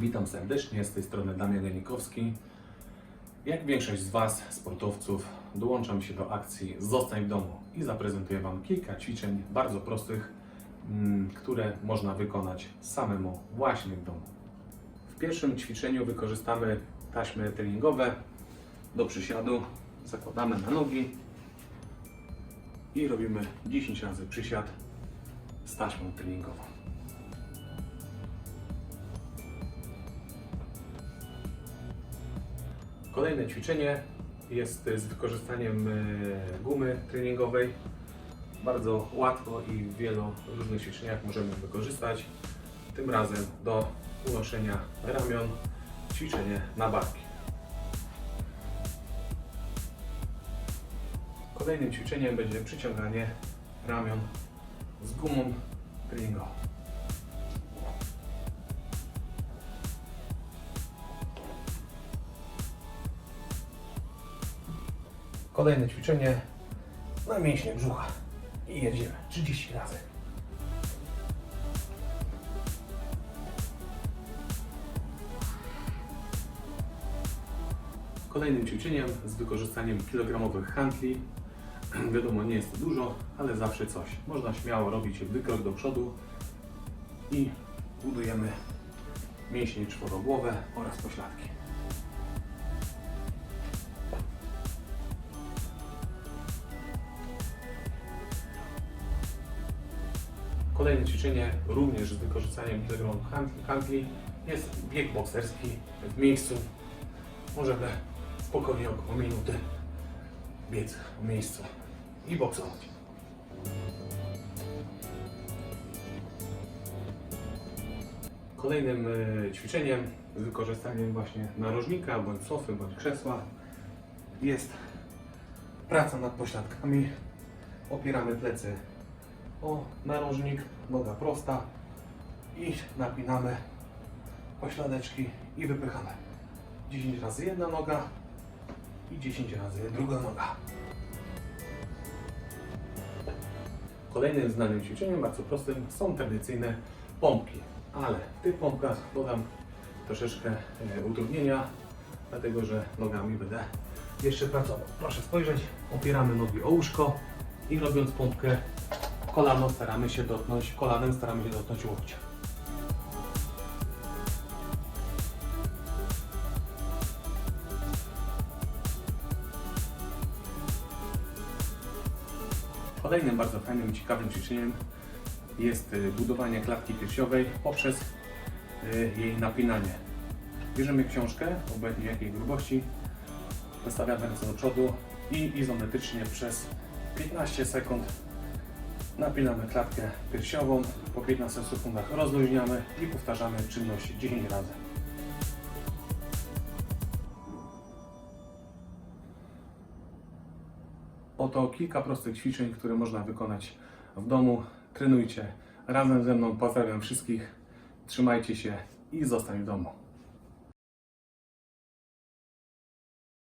Witam serdecznie, z tej strony Damian Janikowski. Jak większość z Was, sportowców, dołączam się do akcji Zostań w domu i zaprezentuję Wam kilka ćwiczeń bardzo prostych, mm, które można wykonać samemu właśnie w domu. W pierwszym ćwiczeniu wykorzystamy taśmy treningowe do przysiadu. Zakładamy na nogi i robimy 10 razy przysiad z taśmą treningową. Kolejne ćwiczenie jest z wykorzystaniem e, gumy treningowej. Bardzo łatwo i w wielu różnych ćwiczeniach możemy wykorzystać. Tym razem do unoszenia ramion ćwiczenie na barki. Kolejnym ćwiczeniem będzie przyciąganie ramion z gumą treningową. Kolejne ćwiczenie na mięśnie brzucha. I jedziemy 30 razy. Kolejnym ćwiczeniem z wykorzystaniem kilogramowych handli. Wiadomo, nie jest to dużo, ale zawsze coś. Można śmiało robić wykrok do przodu i budujemy mięśnie czworogłowe oraz pośladki. Kolejne ćwiczenie, również z wykorzystaniem handli- handli, jest bieg bokserski w miejscu. Możemy spokojnie około minuty biec w miejscu i boksować. Kolejnym e, ćwiczeniem z wykorzystaniem właśnie narożnika, bądź sofy, bądź krzesła jest praca nad pośladkami. Opieramy plecy o narożnik, noga prosta i napinamy pośladeczki i wypychamy. 10 razy jedna noga i 10 razy druga noga. Kolejnym znanym ćwiczeniem, bardzo prostym, są tradycyjne pompki, ale w tych pompkach dodam troszeczkę e, utrudnienia, dlatego że nogami będę jeszcze pracował. Proszę spojrzeć, opieramy nogi o łóżko i robiąc pompkę kolano staramy się dotknąć, kolanem staramy się dotknąć łokcia. Kolejnym bardzo fajnym ciekawym ćwiczeniem jest y, budowanie klatki piersiowej poprzez y, jej napinanie. Bierzemy książkę, obojętnie jakiej grubości, wystawiamy ręce do przodu i izometrycznie przez 15 sekund napinamy klatkę piersiową, po 15 sekundach rozluźniamy i powtarzamy czynność 10 razy. Oto kilka prostych ćwiczeń, które można wykonać w domu. Trenujcie razem ze mną. Pozdrawiam wszystkich. Trzymajcie się i zostań w domu.